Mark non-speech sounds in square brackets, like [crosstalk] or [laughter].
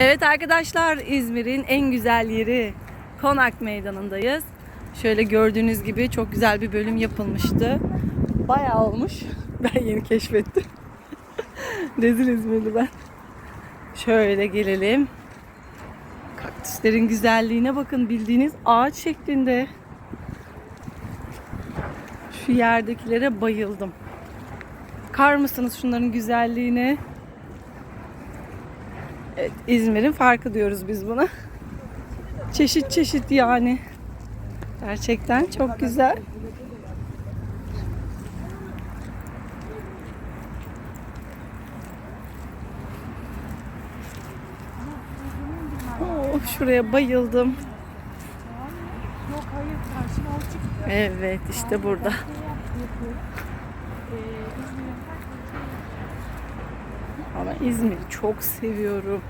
Evet arkadaşlar İzmir'in en güzel yeri Konak Meydanı'ndayız. Şöyle gördüğünüz gibi çok güzel bir bölüm yapılmıştı. Bayağı olmuş. [laughs] Ben yeni keşfettim. [laughs] Rezil İzmirli ben. Şöyle gelelim. Kaktüslerin güzelliğine bakın bildiğiniz ağaç şeklinde. Şu yerdekilere bayıldım. Bakar mısınız şunların güzelliğine? Evet, İzmir'in farkı diyoruz biz buna. Çeşit çeşit yani. Gerçekten çok güzel. Oh, şuraya bayıldım. Evet işte burada. Ama İzmir'i çok seviyorum.